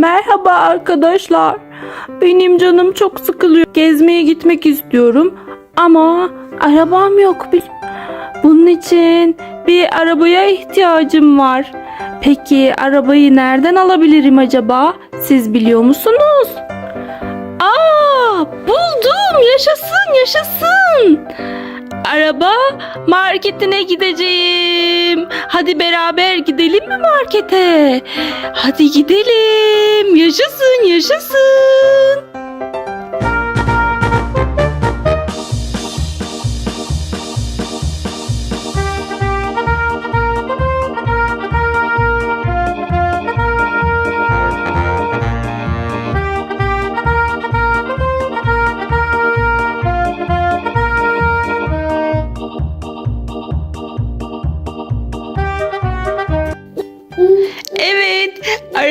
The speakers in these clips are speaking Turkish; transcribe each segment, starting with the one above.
Merhaba arkadaşlar. Benim canım çok sıkılıyor. Gezmeye gitmek istiyorum ama arabam yok. Bunun için bir arabaya ihtiyacım var. Peki arabayı nereden alabilirim acaba? Siz biliyor musunuz? Aa, buldum. Yaşasın, yaşasın. Araba marketine gideceğim. Hadi beraber gidelim mi markete? Hadi gidelim. Yaşasın, yaşasın.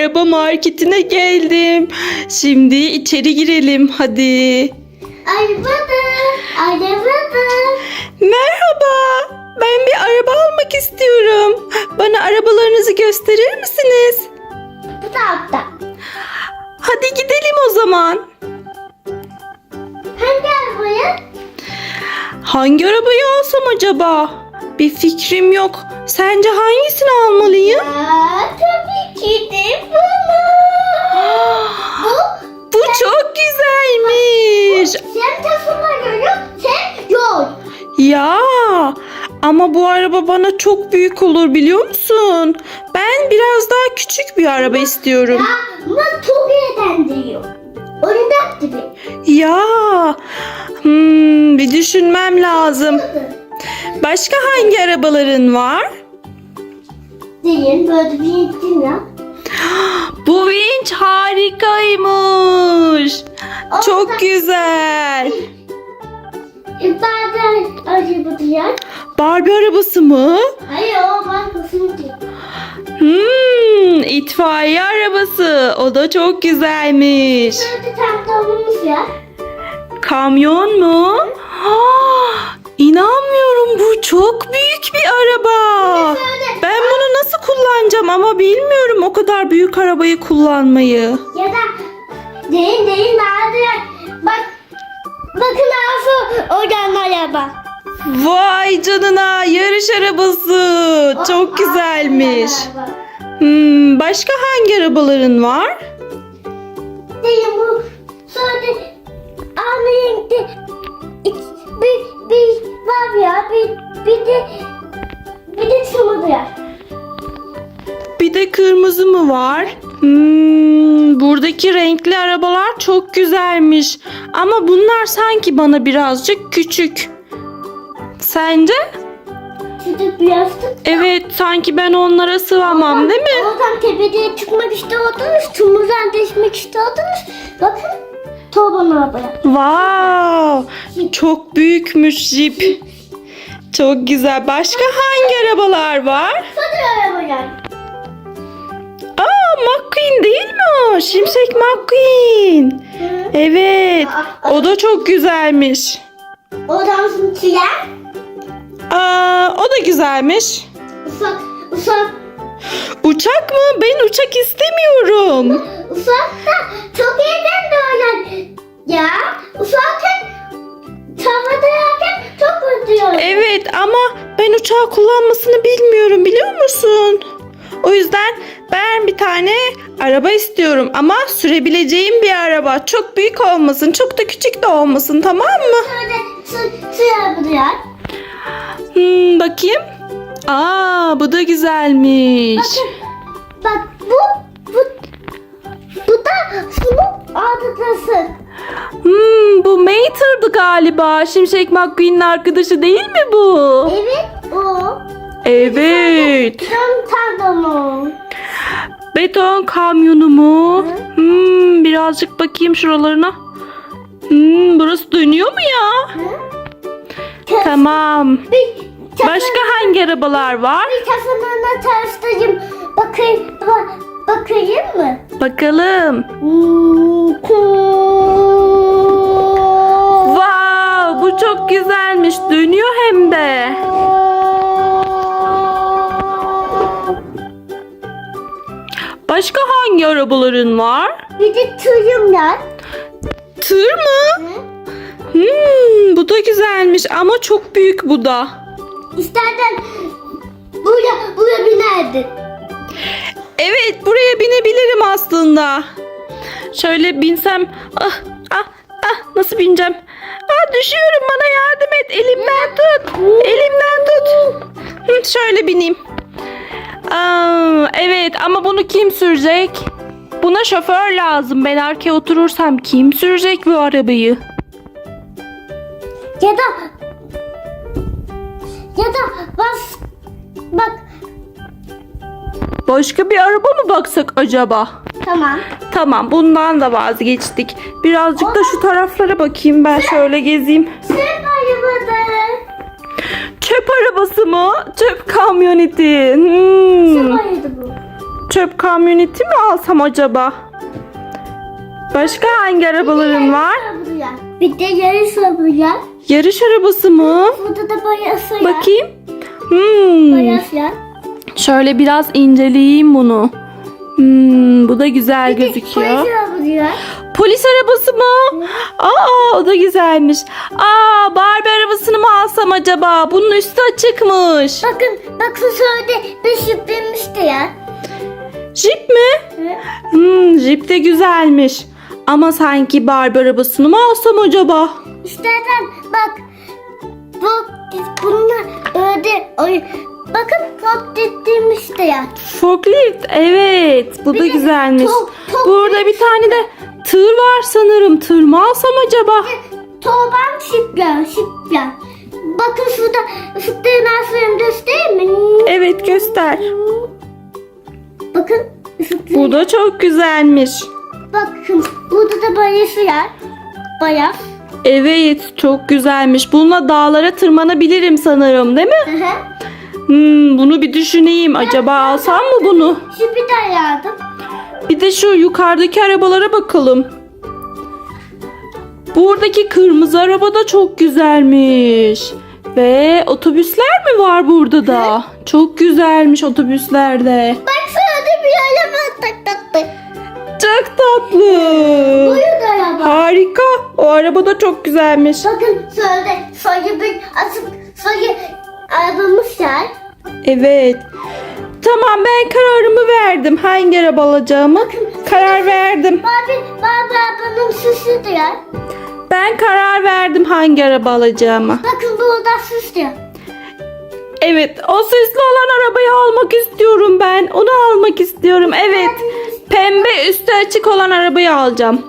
Araba marketine geldim. Şimdi içeri girelim hadi. Arabada, arabada. Merhaba. Ben bir araba almak istiyorum. Bana arabalarınızı gösterir misiniz? Bu tarafta. Hadi gidelim o zaman. Hangi arabaya? Hangi arabayı alsam acaba? Bir fikrim yok. Sence hangisini almalıyım? Aa, de bunu. Bu Bu çok güzelmiş. sen tarafına göre sen yol. Ya ama bu araba bana çok büyük olur biliyor musun? Ben biraz daha küçük bir araba istiyorum. Ama çok eğlendiriyor. Oyuncak gibi. Ya hmm, bir düşünmem lazım. Başka hangi arabaların var? Değil böyle bir yetim ya. Bu vinç harikaymış. Çok güzel. Bazen araba diyor. Barbie arabası mı? Hayır o başkasını diyor. Hmm, itfaiye arabası. O da çok güzelmiş. Ya. Kamyon mu? Ah, İnanmıyorum bu çok büyük bir araba. Ben bunu nasıl kullanacağım ama bilmiyorum o kadar büyük arabayı kullanmayı. ya da değil değil nerede? Bak bakın Arzu oradan araba. Vay canına yarış arabası. Çok güzelmiş. Araba. Hmm, başka hangi arabaların var? Değil bu sonra aynı Buradaki renkli arabalar çok güzelmiş. Ama bunlar sanki bana birazcık küçük. Sence? Şurada bir yastık. Evet sanki ben onlara sığamam değil mi? Oradan tepede çıkmak istiyordunuz. Tümürden geçmek istiyordunuz. Bakın torban arabaya. Wow, çok büyükmüş jip. Çok güzel. Başka hangi arabalar var? Hadi arabaya. O? Şimşek McQueen. Evet, o da çok güzelmiş. Şimdi tren. Aa, o da güzelmiş. Ufak ufak Uçak mı? Ben uçak istemiyorum. ufak da çok iyiden doğan. Ya ufakken tavada yerken çok uzuyor. Evet ama ben uçağı kullanmasını bilmiyorum biliyor musun? O yüzden ben bir tane araba istiyorum ama sürebileceğim bir araba. Çok büyük olmasın, çok da küçük de olmasın tamam mı? Şöyle su, su yapıyor. Hmm, bakayım. Aa, bu da güzelmiş. Bakın bak bu bu bu da şunun adıdası. Hmm, bu Mater'dı galiba. Şimşek McQueen'in arkadaşı değil mi bu? Evet o. Evet. Tam tadımı. Beton kamyonu mu? Hmm, birazcık bakayım şuralarına. Hmm, burası dönüyor mu ya? Tamam. Bir Başka hangi arabalar var? Bir tasarımına tanıştırayım. Bakayım, ba- bakayım mı? Bakalım. Wow, bu çok güzelmiş. Dönüyor hem de. Başka hangi arabaların var? Bir de tüyüm var. Tır mı? Hı? Hmm, bu da güzelmiş ama çok büyük bu da. İstersen buraya, buraya binerdin. Evet buraya binebilirim aslında. Şöyle binsem. Ah ah ah nasıl bineceğim? Ah düşüyorum bana yardım et. Elimden tut. Elimden tut. Hı, şöyle bineyim. Aa, evet ama bunu kim sürecek? Buna şoför lazım. Ben arkaya oturursam kim sürecek bu arabayı? Ya da ya da bas bak Başka bir araba mı baksak acaba? tamam. Tamam bundan da vazgeçtik. Birazcık da şu taraflara bakayım ben şöyle gezeyim. Sen arabada. Çöp arabası mı? Çöp kamyoneti. Hmm. Sen bu. Çöp kamyoneti mi alsam acaba? Başka hangi arabaların var? Bir de yarış var buraya. Yarış arabası mı? Burada da bayası ya. Bakayım. Hmm. Bayası ya. Şöyle biraz inceleyeyim bunu. Hmm, bu da güzel Bir gözüküyor. Polis var buraya. Polis arabası mı? Aa o da güzelmiş. Aa Barbie arabasını mı alsam acaba? Bunun üstü açıkmış. Bakın bakın şöyle bir şüphemişti ya. Jip mi? Hmm, Jeep de güzelmiş. Ama sanki Barbie arabasını mı alsam acaba? İstersen bak bu bunlar öyle oy. Bakın top dediğimiz ya. Forklift evet bu da Bir de güzelmiş. top- top Burada bir tane de tır var sanırım. Tır mı alsam acaba? Toban şipler şipler. Bakın şurada ışıkları nasıl göstereyim mi? Evet göster. Bakın ışıkları. Bu da çok güzelmiş. Bakın burada da bayası var. Bayas. Evet çok güzelmiş. Bununla dağlara tırmanabilirim sanırım değil mi? Hı hı. Hmm, bunu bir düşüneyim. Acaba alsam mı bunu? Şu bir de yardım. Bir de şu yukarıdaki arabalara bakalım. Buradaki kırmızı araba da çok güzelmiş. Ve otobüsler mi var burada da? Çok güzelmiş otobüslerde. Bak tak tak. Çok tatlı. Buyur araba. Harika. O araba da çok güzelmiş. Bakın şöyle sayı bir açık sayı arabamız var. Evet. Tamam ben kararımı verdim. Hangi araba alacağımı karar verdim. Babi, babi arabanın süsü diyor. Ben karar verdim hangi araba alacağımı. Bakın burada süs diyor. Evet, o süslü olan arabayı almak istiyorum ben. Onu almak istiyorum. Evet. Pembe üstü açık olan arabayı alacağım.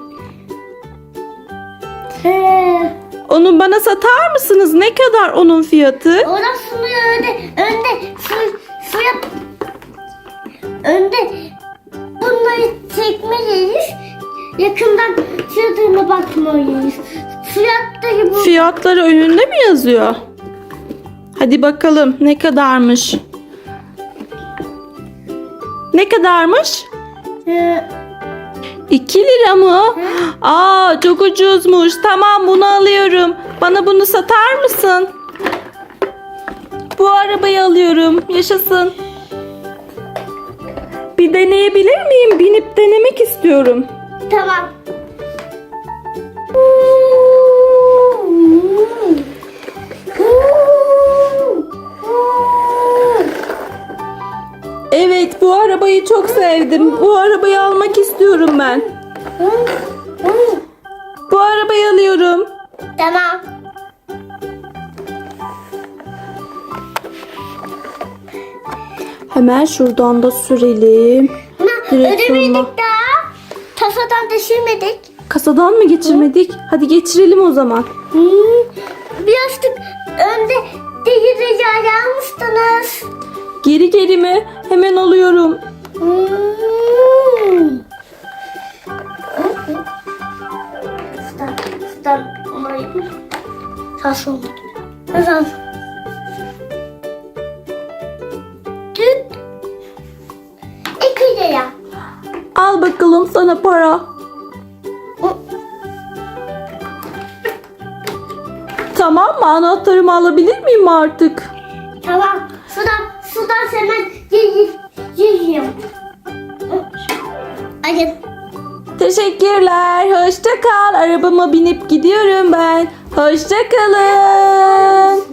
Ee, Onu bana satar mısınız? Ne kadar onun fiyatı? orasını öyle önde su, suya önde bunları çekmeliyiz. Yakından şuradan bakmalıyız. Fiyattaki bu Fiyatları önünde mi yazıyor? Hadi bakalım ne kadarmış? Ne kadarmış? e, 2 lira mı? Aa çok ucuzmuş. Tamam bunu alıyorum. Bana bunu satar mısın? Bu arabayı alıyorum. Yaşasın. Bir deneyebilir miyim? Binip denemek istiyorum. tamam. Evet bu arabayı çok sevdim. Bu arabayı almak istiyorum ben. Bu arabayı alıyorum. Tamam. Hemen şuradan da sürelim. Ödemedik daha. Tasadan düşürmedik. Kasadan mı geçirmedik? Hadi geçirelim o zaman. Hmm. Birazcık önde değil rica almıştınız. Geri geri mi? Hemen alıyorum. Hmm. Sağ Düt. İki lira. Al bakalım sana para. Tamam mı? Anahtarımı alabilir miyim artık? Tamam. Sudan, sudan hemen yiyeyim. Teşekkürler. Hoşça kal. Arabama binip gidiyorum ben. Hoşça kalın.